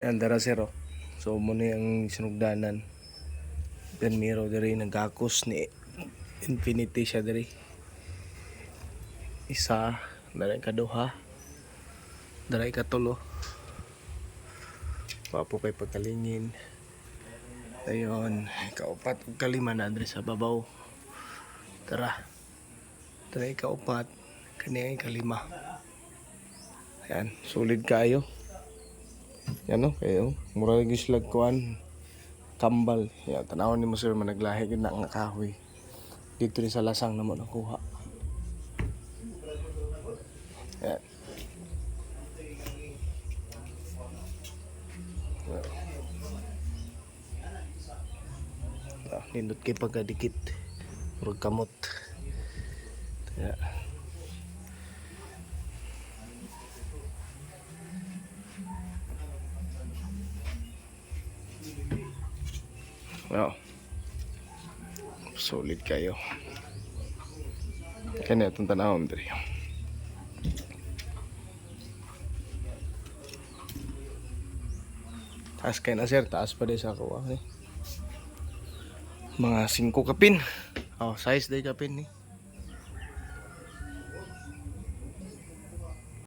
Yan, dara zero. So, muna yung sinugdanan. Then, miro diri nagakos ni Infinity siya diri. Isa, dara ikaduha. Dara ikatulo. Papo kay pagkalingin. Ayun, ikaupat ug kalima na diri sa babaw. Tara. Tara ikaupat. Kani ang ikalima. Ayan, solid kayo. Yan no, kayo. Mura lagi sila kuan. Kambal. Yan, tanawon ni mo sir managlahi yun na nga kahoy. Dito rin sa lasang na mo nakuha. Yan. Ah, nindot kay pagkadikit. Murag kamot. Kaya. Well, solid kayo. Kaya itong tanawon diri. Taas kayo na sir, taas pa din sa kuha. Eh. Mga 5 kapin. Oh, size day kapin ni. Eh.